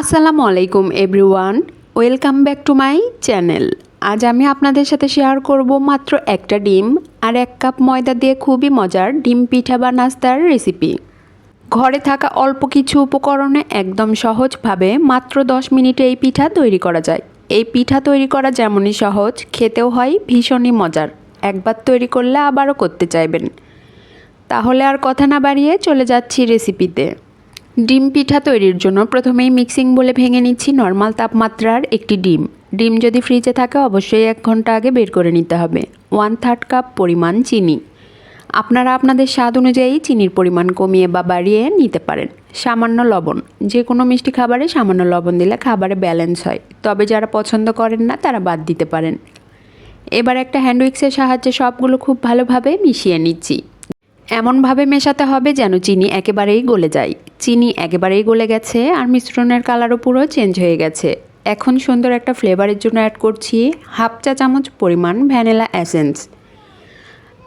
আসসালামু আলাইকুম, everyone. Welcome back to my channel. আজ আমি আপনাদের সাথে শেয়ার করব মাত্র একটা ডিম আর এক কাপ ময়দা দিয়ে খুবই মজার ডিম পিঠা বা নাস্তার রেসিপি। ঘরে থাকা অল্প কিছু উপকরণে একদম সহজভাবে মাত্র 10 মিনিটে এই পিঠা তৈরি করা যায়। এই পিঠা তৈরি করা যেমনই সহজ, খেতেও হয় ভীষণই মজার। একবার তৈরি করলে আবারও করতে চাইবেন। তাহলে আর কথা না বাড়িয়ে চলে যাচ্ছি রেসিপিতে। ডিম পিঠা তৈরির জন্য প্রথমেই মিক্সিং বলে ভেঙে নিচ্ছি নর্মাল তাপমাত্রার একটি ডিম। ডিম যদি ফ্রিজে থাকে, অবশ্যই এক ঘণ্টা আগে বের করে নিতে হবে। ওয়ান থার্ড কাপ পরিমাণ চিনি। আপনারা আপনাদের স্বাদ অনুযায়ী চিনির পরিমাণ কমিয়ে বা বাড়িয়ে নিতে পারেন। সামান্য লবণ। যে কোনো মিষ্টি খাবারে সামান্য লবণ দিলে খাবারে ব্যালেন্স হয়। তবে যারা পছন্দ করেন না, তারা বাদ দিতে পারেন। এবার একটা হ্যান্ডউইক্সের সাহায্যে সবগুলো খুব ভালোভাবে মিশিয়ে নিচ্ছি। এমনভাবে মেশাতে হবে যেন চিনি একেবারেই গলে যায়। চিনি একেবারেই গলে গেছে আর মিশ্রণের কালারও পুরো চেঞ্জ হয়ে গেছে। এখন সুন্দর একটা ফ্লেভারের জন্য অ্যাড করছি হাফ চা চামচ পরিমাণ ভ্যানিলা অ্যাসেন্স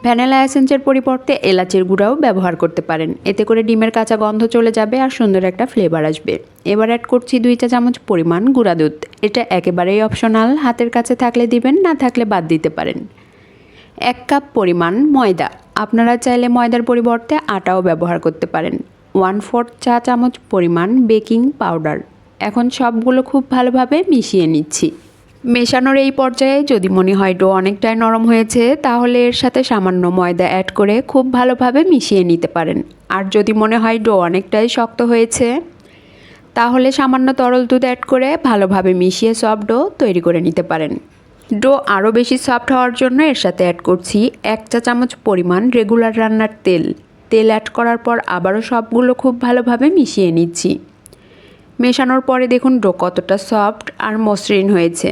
ভ্যানিলা অ্যাসেন্সের পরিবর্তে এলাচের গুঁড়াও ব্যবহার করতে পারেন। এতে করে ডিমের কাঁচা গন্ধ চলে যাবে আর সুন্দর একটা ফ্লেভার আসবে। এবার অ্যাড করছি দুই চা চামচ পরিমাণ গুঁড়া দুধ। এটা একেবারেই অপশনাল, হাতের কাছে থাকলে দিবেন, না থাকলে বাদ দিতে পারেন। এক কাপ পরিমাণ ময়দা। আপনারা চাইলে ময়দার পরিবর্তে আটাও ব্যবহার করতে পারেন। ওয়ান ফোর্থ চা চামচ পরিমাণ বেকিং পাউডার। এখন সবগুলো খুব ভালোভাবে মিশিয়ে নিচ্ছি। মেশানোর এই পর্যায়ে যদি মনে হয় ডো অনেকটাই নরম হয়েছে, তাহলে এর সাথে সামান্য ময়দা অ্যাড করে খুব ভালোভাবে মিশিয়ে নিতে পারেন। আর যদি মনে হয় ডো অনেকটাই শক্ত হয়েছে, তাহলে সামান্য তরল দুধ অ্যাড করে ভালোভাবে মিশিয়ে সফট ডো তৈরি করে নিতে পারেন। ডো আরও বেশি সফট হওয়ার জন্য এর সাথে অ্যাড করছি এক চা চামচ পরিমাণ রেগুলার রান্নার তেল। তেল অ্যাড করার পর আবারও সবগুলো খুব ভালোভাবে মিশিয়ে নিচ্ছি। মেশানোর পরে দেখুন ডো কতটা সফট আর মসৃণ হয়েছে।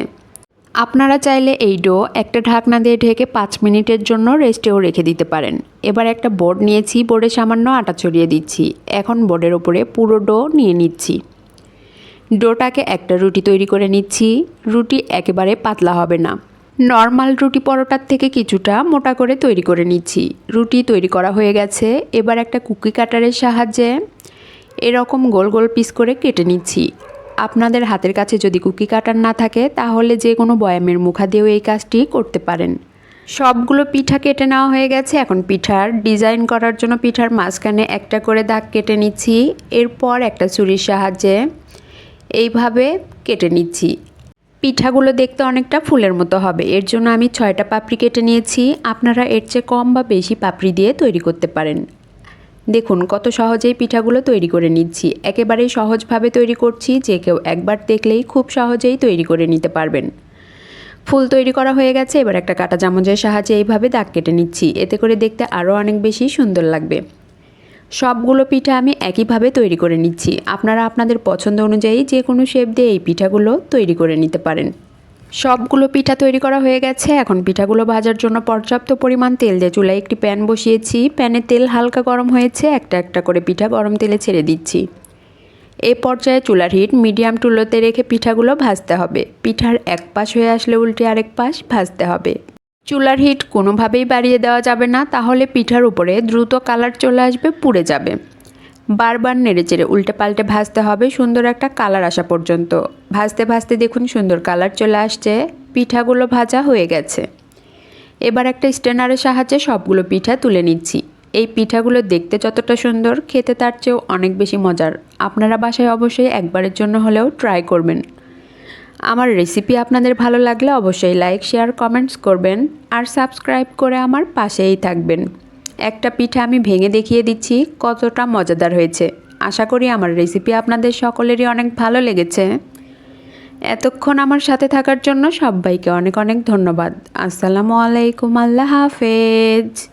আপনারা চাইলে এই ডো একটা ঢাকনা দিয়ে ঢেকে পাঁচ মিনিটের জন্য রেস্টেও রেখে দিতে পারেন। এবার একটা বোর্ড নিয়েছি বোর্ডে সামান্য আটা ছড়িয়ে দিচ্ছি। এখন বোর্ডের ওপরে পুরো ডো নিয়ে নিচ্ছি। ডোটাকে একটা রুটি তৈরি করে নিচ্ছি। রুটি একেবারে পাতলা হবে না। নর্মাল রুটি পরোটার থেকে কিছুটা মোটা করে তৈরি করে নিচ্ছি। রুটি তৈরি করা হয়ে গেছে। এবার একটা কুকি কাটারের সাহায্যে এরকম গোল গোল পিস করে কেটে নিচ্ছি। আপনাদের হাতের কাছে যদি কুকি কাটার না থাকে, তাহলে যে কোনো বয়ামের মুখা দিয়েও এই কাজটি করতে পারেন। সবগুলো পিঠা কেটে নেওয়া হয়ে গেছে। এখন পিঠার ডিজাইন করার জন্য পিঠার মাঝখানে একটা করে দাগ কেটে নিচ্ছি। এরপর একটা ছুরির সাহায্যে এইভাবে কেটে নিচ্ছি। পিঠাগুলো দেখতে অনেকটা ফুলের মতো হবে। এর জন্য আমি ছয়টা পাপড়ি কেটে নিয়েছি। আপনারা এর চেয়ে কম বা বেশি পাপড়ি দিয়ে তৈরি করতে পারেন। দেখুন, কত সহজেই পিঠাগুলো তৈরি করে নিচ্ছি। একেবারেই সহজভাবে তৈরি করছি যে কেউ একবার দেখলেই খুব সহজেই তৈরি করে নিতে পারবেন। ফুল তৈরি করা হয়ে গেছে। এবার একটা কাটা চামচের সাহায্যে এইভাবে দাগ কেটে নিচ্ছি। এতে করে দেখতে আরও অনেক বেশি সুন্দর লাগবে। সবগুলো পিঠা আমি একইভাবে তৈরি করে নিচ্ছি। আপনারা আপনাদের পছন্দ অনুযায়ী যে কোনো শেপ দিয়ে এই পিঠাগুলো তৈরি করে নিতে পারেন। সবগুলো পিঠা তৈরি করা হয়ে গেছে। এখন পিঠাগুলো ভাজার জন্য পর্যাপ্ত পরিমাণ তেল দিয়ে চুলায় একটি প্যান বসিয়েছি। প্যানে তেল হালকা গরম হয়েছে। একটা একটা করে পিঠা গরম তেলে ছেড়ে দিচ্ছি। এই পর্যায়ে চুলার হিট মিডিয়াম টুলোতে রেখে পিঠাগুলো ভাজতে হবে। পিঠার এক পাশ হয়ে আসলে উল্টে আরেক পাশ ভাজতে হবে। চুলার হিট কোনোভাবেই বাড়িয়ে দেওয়া যাবে না, তাহলে পিঠার উপরে দ্রুত কালার চলে আসবে, পুড়ে যাবে। বারবার নেড়েচেড়ে উল্টে পাল্টে ভাজতে হবে, সুন্দর একটা কালার আসা পর্যন্ত। ভাজতে ভাজতে দেখুন সুন্দর কালার চলে আসছে, পিঠাগুলো ভাজা হয়ে গেছে। এবার একটা স্ট্যান্ডারের সাহায্যে সবগুলো পিঠা তুলে নিচ্ছি। এই পিঠাগুলো দেখতে যতটা সুন্দর, খেতে তার চেয়েও অনেক বেশি মজার। আপনারা বাসায় অবশ্যই একবারের জন্য হলেও ট্রাই করবেন। আমার রেসিপি আপনাদের ভালো লাগলে অবশ্যই লাইক শেয়ার কমেন্টস করবেন আর সাবস্ক্রাইব করে আমার পাশেই থাকবেন। একটা পিঠা আমি ভেঙে দেখিয়ে দিচ্ছি, কতটা মজাদার হয়েছে। আশা করি আমার রেসিপি আপনাদের সকলেরই অনেক ভালো লেগেছে। এতক্ষণ আমার সাথে থাকার জন্য সবাইকে অনেক অনেক ধন্যবাদ। আসসালামু আলাইকুম, আল্লাহ হাফেজ।